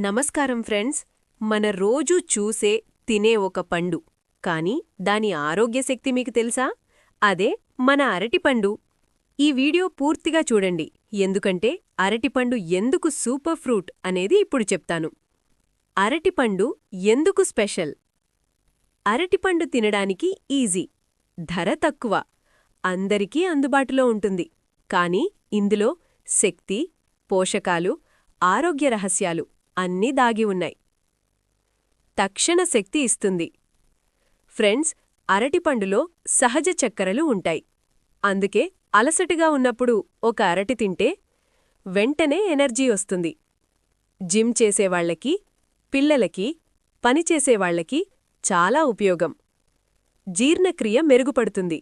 నమస్కారం ఫ్రెండ్స్. మన రోజూ చూసే తినే ఒక పండు. కానీ దాని ఆరోగ్య శక్తి మీకు తెలుసా? అదే మన అరటిపండు ఈ వీడియో పూర్తిగా చూడండి. ఎందుకంటే అరటిపండు ఎందుకు సూపర్ ఫ్రూట్ అనేది ఇప్పుడు చెప్తాను. అరటిపండు ఎందుకు స్పెషల్? అరటిపండు తినడానికి ఈజీ. ధర తక్కువ. అందరికీ అందుబాటులో ఉంటుంది. కానీ ఇందులో శక్తి పోషకాలు ఆరోగ్య రహస్యాలు అన్నీ దాగి ఉన్నాయి. తక్షణ శక్తి ఇస్తుంది. ఫ్రెండ్స్ అరటిపండులో సహజ చక్కెరలు ఉంటాయి. అందుకే అలసటగా ఉన్నప్పుడు ఒక అరటి తింటే వెంటనే ఎనర్జీ వస్తుంది. జిమ్ చేసేవాళ్ళకి పిల్లలకి పనిచేసేవాళ్ళకి చాలా ఉపయోగం. జీర్ణక్రియ మెరుగుపడుతుంది.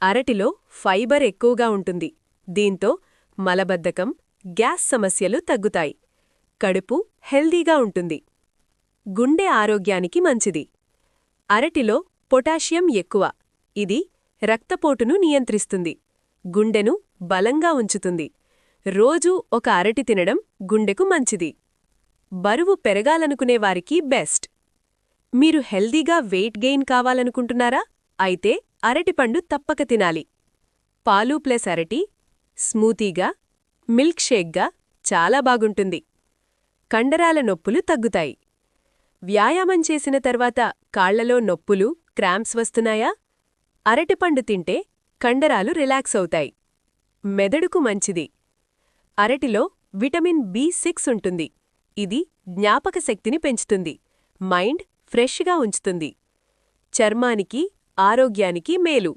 అరటిలో ఫైబర్ ఎక్కువగా ఉంటుంది. దీంతో మలబద్ధకం గ్యాస్ సమస్యలు తగ్గుతాయి. కడుపు హెల్దీగా ఉంటుంది. గుండె ఆరోగ్యానికి మంచిది. అరటిలో పొటాషియం ఎక్కువ. ఇది రక్తపోటును నియంత్రిస్తుంది. గుండెను బలంగా ఉంచుతుంది. రోజూ ఒక అరటి తినడం గుండెకు మంచిది. బరువు పెరగాలనుకునేవారికి బెస్ట్. మీరు హెల్దీగా వెయిట్ గెయిన్ కావాలనుకుంటున్నారా? అయితే అరటిపండు తప్పక తినాలి. పాలు ప్లస్ అరటి స్మూతీగా మిల్క్ షేక్గా చాలా బాగుంటుంది. కండరాల నొప్పులు తగ్గుతాయి. వ్యాయామం చేసిన తర్వాత కాళ్ళలో నొప్పులు క్రాంప్స్ వస్తున్నాయా? అరటిపండు తింటే కండరాలు రిలాక్స్ అవుతాయి. మెదడుకు మంచిది. అరటిలో విటమిన్ బి సిక్స్ ఉంటుంది. ఇది జ్ఞాపక శక్తిని పెంచుతుంది. మైండ్ ఫ్రెష్గా ఉంచుతుంది. చర్మానికి ఆరోగ్యానికి మేలు.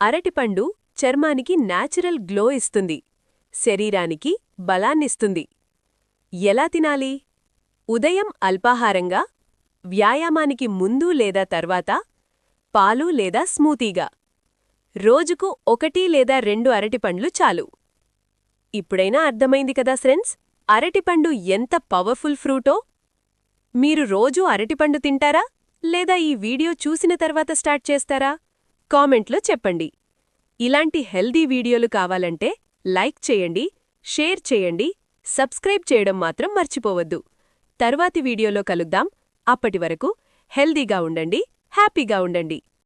అరటిపండు చర్మానికి నాచురల్ గ్లో ఇస్తుంది. శరీరానికి బలాన్నిస్తుంది. ఎలా తినాలి? ఉదయం అల్పాహారంగా వ్యాయామానికి ముందు లేదా తర్వాత పాలు లేదా స్మూతీగా. రోజుకు ఒకటి లేదా రెండు అరటిపండ్లు చాలు. ఇప్పుడైనా అర్థమైంది కదా ఫ్రెండ్స్? అరటిపండు ఎంత పవర్ఫుల్ ఫ్రూటో? మీరు రోజూ అరటిపండు తింటారా? లేదా ఈ వీడియో చూసిన తర్వాత స్టార్ట్ చేస్తారా? కామెంట్లో చెప్పండి. ఇలాంటి హెల్దీ వీడియోలు కావాలంటే లైక్ చేయండి షేర్ చేయండి సబ్స్క్రైబ్ చేయడం మాత్రం మర్చిపోవద్దు. తర్వాతి వీడియోలో కలుద్దాం. అప్పటి వరకు హెల్దీగా ఉండండి హ్యాపీగా ఉండండి.